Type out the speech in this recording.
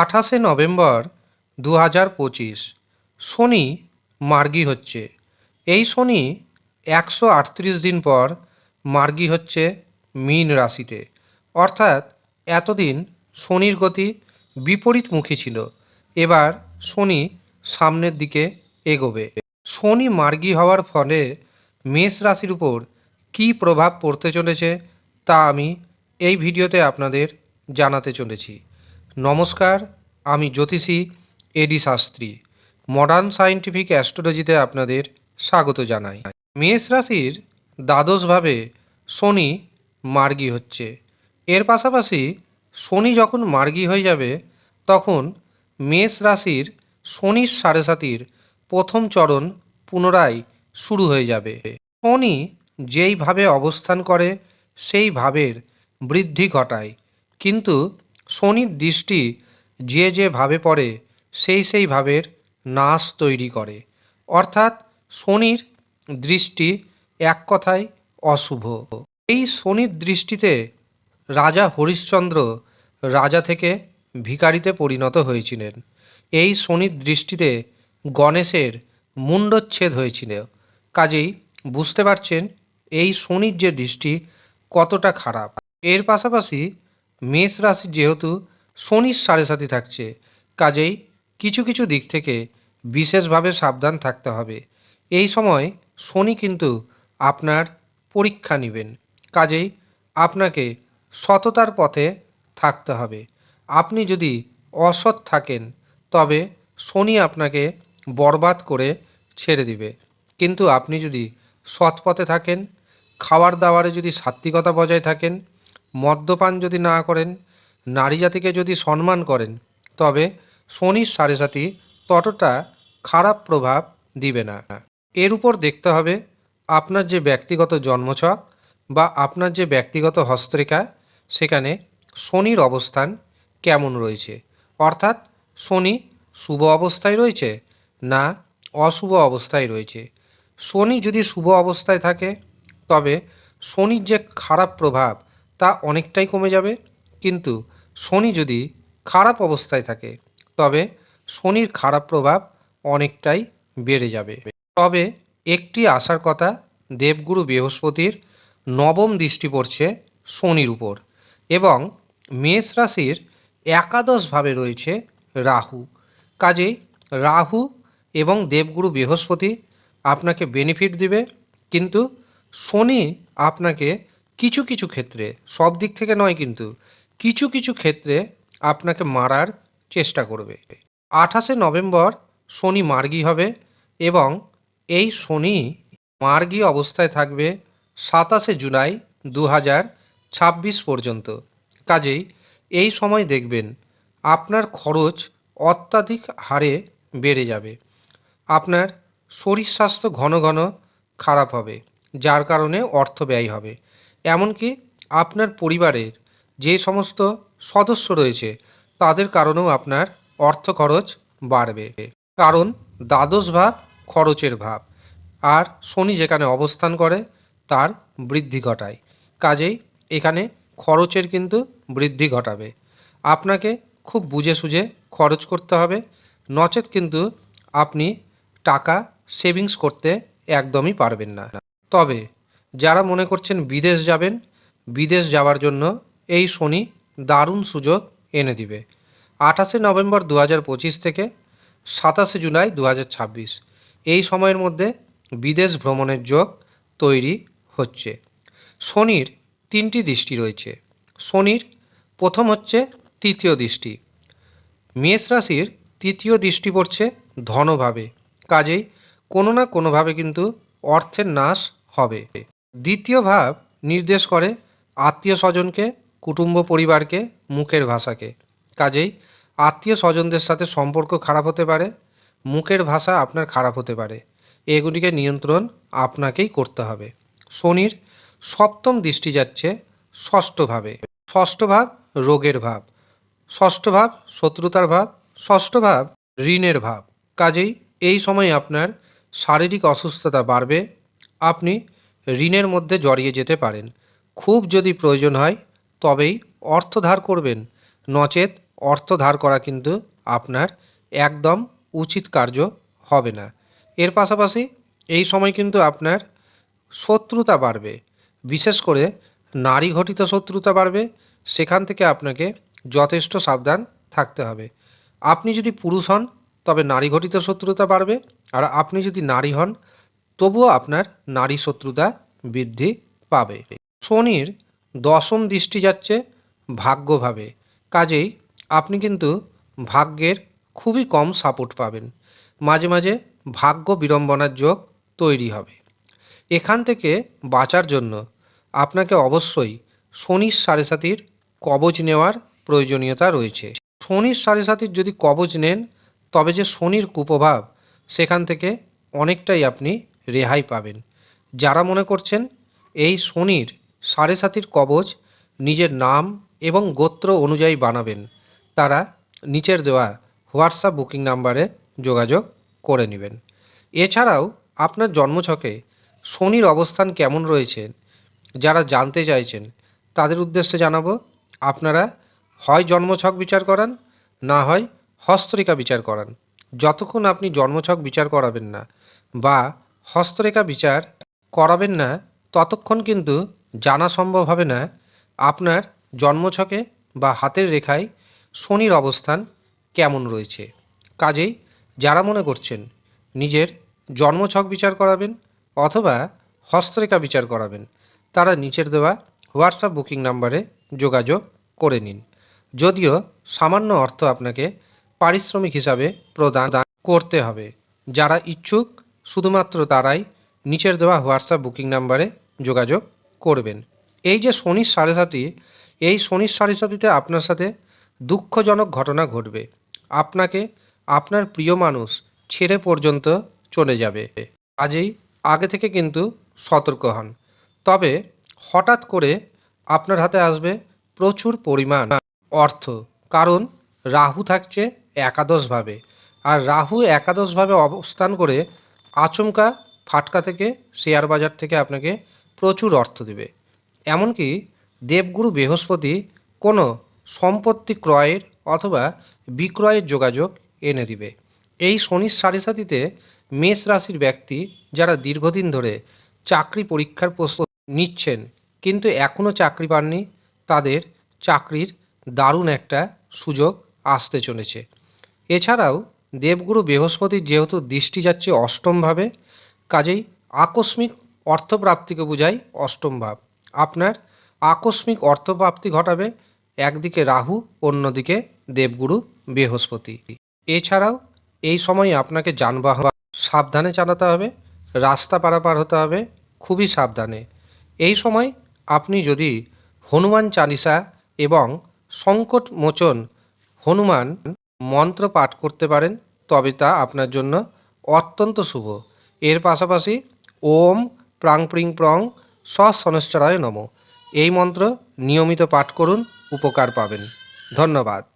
আঠাশে নভেম্বর দু হাজার পঁচিশ। শনি মার্গী হচ্ছে। এই শনি একশো আটত্রিশ দিন পর মার্গী হচ্ছে মীন রাশিতে। অর্থাৎ এতদিন শনির গতি বিপরীতমুখী ছিল। এবার শনি সামনের দিকে এগোবে। শনি মার্গী হওয়ার ফলে মেষ রাশির উপর কী প্রভাব পড়তে চলেছে তা আমি এই ভিডিওতে আপনাদের জানাতে চলেছি। নমস্কার, আমি জ্যোতিষী এডি শাস্ত্রী মডার্ন সায়েন্টিফিক অ্যাস্ট্রোলজিতে আপনাদের স্বাগত জানাই। মেষ রাশির দ্বাদশভাবে শনি মার্গী হচ্ছে। এর পাশাপাশি শনি যখন মার্গী হয়ে যাবে, তখন মেষ রাশির শনির সাড়ে সাতির প্রথম চরণ পুনরায় শুরু হয়ে যাবে। শনি যেইভাবে অবস্থান করে সেই ভাবের বৃদ্ধি ঘটায়। কিন্তু শনির দৃষ্টি যে যে ভাবে পড়ে, সেই সেই ভাবের নাশ তৈরি করে। অর্থাৎ শনির দৃষ্টি এক কথায় অশুভ। এই শনির দৃষ্টিতে রাজা হরিশ্চন্দ্র রাজা থেকে ভিকারিতে পরিণত হয়েছিলেন। এই শনির দৃষ্টিতে গণেশের মুণ্ডচ্ছেদ হয়েছিল। কাজেই বুঝতে পারছেন, এই শনির যে দৃষ্টি কতটা খারাপ। এর পাশাপাশি মেষ রাশি যেহেতু শনির সাড়ে সাথে থাকছে, কাজেই কিছু কিছু দিক থেকে বিশেষভাবে সাবধান থাকতে হবে। এই সময় শনি কিন্তু আপনার পরীক্ষা নেবেন, কাজেই আপনাকে সততার পথে থাকতে হবে। আপনি যদি অসৎ থাকেন, তবে শনি আপনাকে বরবাদ করে ছেড়ে দিবে। কিন্তু আপনি যদি সৎ পথে থাকেন খাবার দাবারে যদি সাত্বিকতা বজায় থাকেন মদ্যপান যদি না করেন নারী জাতিকে যদি সম্মান করেন, তবে শনির সাড়ে সাথী ততটা খারাপ প্রভাব দিবে না। এর উপর দেখতে হবে আপনার যে ব্যক্তিগত জন্মছক বা আপনার যে ব্যক্তিগত হস্তরেখা, সেখানে শনির অবস্থান কেমন রয়েছে? অর্থাৎ শনি শুভ অবস্থায় রয়েছে না অশুভ অবস্থায় রয়েছে? শনি যদি শুভ অবস্থায় থাকে, তবে শনির যে খারাপ প্রভাব তা অনেকটাই কমে যাবে। কিন্তু শনি যদি খারাপ অবস্থায় থাকে, তবে শনির খারাপ প্রভাব অনেকটাই বেড়ে যাবে। তবে একটি আসার কথা, দেবগুরু বৃহস্পতির নবম দৃষ্টি পড়ছে শনির উপর এবং মেষ রাশির একাদশভাবে রয়েছে রাহু। কাজেই রাহু এবং দেবগুরু বৃহস্পতি আপনাকে বেনিফিট দিবে, কিন্তু শনি আপনাকে কিছু কিছু ক্ষেত্রে, সব দিক থেকে নয় কিন্তু, কিছু কিছু ক্ষেত্রে আপনাকে মারার চেষ্টা করবে। আঠাশে নভেম্বর শনি মার্গী হবে এবং এই শনি মার্গী অবস্থায় থাকবে সাতাশে জুলাই দু হাজার ছাব্বিশ পর্যন্ত। কাজেই এই সময় দেখবেন আপনার খরচ অত্যাধিক হারে বেড়ে যাবে। আপনার শরীর স্বাস্থ্য ঘন ঘন খারাপ হবে, যার কারণে অর্থ ব্যয় হবে। এমনকি আপনার পরিবারের যে সমস্ত সদস্য রয়েছে, তাদের কারণেও আপনার অর্থ খরচ বাড়বে। কারণ দ্বাদশ ভাব খরচের ভাব। আর শনি যেখানে অবস্থান করে, তার বৃদ্ধি ঘটায়। কাজেই এখানে খরচের কিন্তু বৃদ্ধি ঘটাবে। আপনাকে খুব বুঝে সুঝে খরচ করতে হবে। নচেত কিন্তু আপনি টাকা সেভিংস করতে একদমই পারবেন না। তবে যারা মনে করছেন বিদেশ যাবেন, বিদেশ যাওয়ার জন্য এই শনি দারুণ সুযোগ এনে দিবে। আঠাশে নভেম্বর দু পঁচিশ থেকে সাতাশে জুলাই দু ছাব্বিশ, এই সময়ের মধ্যে বিদেশ ভ্রমণের যোগ তৈরি হচ্ছে। শনির তিনটি দৃষ্টি রয়েছে। শনির প্রথম হচ্ছে তৃতীয় দৃষ্টি। মেষ রাশির তৃতীয় দৃষ্টি পড়ছে ধনভাবে, কাজেই কোনো না কোনোভাবে কিন্তু অর্থের নাশ হবে। দ্বিতীয় ভাব নির্দেশ করে আত্মীয় স্বজনকে, কুটুম্ব পরিবারকে, মুখের ভাষাকে। কাজেই আত্মীয় স্বজনদের সাথে সম্পর্ক খারাপ হতে পারে, মুখের ভাষা আপনার খারাপ হতে পারে। এগুলিকে নিয়ন্ত্রণ আপনাকেই করতে হবে। শনির সপ্তম দৃষ্টি যাচ্ছে ষষ্ঠভাবে ষষ্ঠ ভাব রোগের ভাব। ষষ্ঠ ভাব শত্রুতার ভাব। ষষ্ঠ ভাব ঋণের ভাব। কাজেই এই সময় আপনার শারীরিক অসুস্থতা বাড়বে। আপনি ঋণের মধ্যে জড়িয়ে যেতে পারেন। খুব যদি প্রয়োজন হয়, তবেই অর্থ ধার করবেন। নচেত অর্থ ধার করা কিন্তু আপনার একদম উচিত কার্য হবে না। এর পাশাপাশি এই সময় কিন্তু আপনার শত্রুতা বাড়বে। বিশেষ করে নারী ঘটিত শত্রুতা বাড়বে, সেখান থেকে আপনাকে যথেষ্ট সাবধান থাকতে হবে। আপনি যদি পুরুষ হন, তবে নারী ঘটিত শত্রুতা বাড়বে। আর আপনি যদি নারী হন তবুও আপনার নারী শত্রুতা বৃদ্ধি পাবে। শনির দশম দৃষ্টি যাচ্ছে ভাগ্যভাবে। কাজেই আপনি কিন্তু ভাগ্যের খুবই কম সাপোর্ট পাবেন। মাঝে মাঝে ভাগ্য বিড়ম্বনার যোগ তৈরি হবে। এখান থেকে বাঁচার জন্য আপনাকে অবশ্যই শনির সাড়ে সাতির কবচ নেওয়ার প্রয়োজনীয়তা রয়েছে। শনির সাড়ে সাতির যদি কবচ নেন, তবে যে শনির কুপ্রভাব, সেখান থেকে অনেকটাই আপনি রেহাই পাবেন। যারা মনে করছেন এই শনির সাড়ে সাতির কবচ নিজের নাম এবং গোত্র অনুযায়ী বানাবেন, তারা নিচের দেওয়া হোয়াটসঅ্যাপ বুকিং নাম্বারে যোগাযোগ করে নেবেন। এছাড়াও আপনার জন্মছকে শনির অবস্থান কেমন রয়েছে, যারা জানতে চাইছেন, তাদের উদ্দেশ্যে জানাব, আপনারা হয় জন্মছক বিচার করান, না হয় হস্তরেখা বিচার করান। যতক্ষণ আপনি জন্মছক বিচার করাবেন না বা হস্তরেখা বিচার করাবেন না, ততক্ষণ কিন্তু জানা সম্ভব হবে না আপনার জন্মছকে বা হাতের রেখায় শনির অবস্থান কেমন রয়েছে। কাজেই যারা মনে করছেন নিজের জন্মছক বিচার করাবেন অথবা হস্তরেখা বিচার করাবেন, তারা নিচের দেওয়া হোয়াটসঅ্যাপ বুকিং নাম্বারে যোগাযোগ করে নিন। যদিও সামান্য অর্থ আপনাকে পারিশ্রমিক হিসাবে প্রদান করতে হবে। যারা ইচ্ছুক শুধুমাত্র তারাই নিচের দেওয়া হোয়াটসঅ্যাপ বুকিং নাম্বারে যোগাযোগ করবেন। এই যে শনির সাড়ে সাথী এই শনির সাড়ে সাথীতে আপনার সাথে দুঃখজনক ঘটনা ঘটবে। আপনাকে আপনার প্রিয় মানুষ ছেড়ে পর্যন্ত চলে যাবে। কাজেই আগে থেকে কিন্তু সতর্ক হন। তবে হঠাৎ করে আপনার হাতে আসবে প্রচুর পরিমাণ অর্থ, কারণ রাহু থাকছে একাদশভাবে। আর রাহু একাদশভাবে অবস্থান করে আচমকা ফাটকা থেকে শেয়ার বাজার থেকে আপনাকে প্রচুর অর্থ দেবে। এমনকি দেবগুরু বৃহস্পতি কোনো সম্পত্তি ক্রয়ের অথবা বিক্রয়ের যোগাযোগ এনে দিবে। এই শনির সাড়ে সাথীতে মেষ রাশির ব্যক্তি যারা দীর্ঘদিন ধরে চাকরি পরীক্ষার প্রস্তুতি নিচ্ছেন কিন্তু এখনও চাকরি পাননি, তাদের চাকরির দারুণ একটা সুযোগ আসতে চলেছে। এছাড়াও দেবগুরু বৃহস্পতির যেহেতু দৃষ্টি যাচ্ছে অষ্টমভাবে কাজেই আকস্মিক অর্থপ্রাপ্তিকে বোঝায় অষ্টম ভাব। আপনার আকস্মিক অর্থপ্রাপ্তি ঘটাবে একদিকে রাহু, অন্যদিকে দেবগুরু বৃহস্পতি। এছাড়াও এই সময় আপনাকে যানবাহন সাবধানে চালাতে হবে, রাস্তা পারাপার হতে হবে, খুবই সাবধানে। এই সময় আপনি যদি হনুমান চালিসা এবং সংকট মোচন হনুমান মন্ত্র পাঠ করতে পারেন, তবে তা আপনার জন্য অত্যন্ত শুভ। এর পাশাপাশি ওম প্রাং প্রিং প্রং সশনশ্চরায় নম। এই মন্ত্র নিয়মিত পাঠ করুন, উপকার পাবেন। ধন্যবাদ।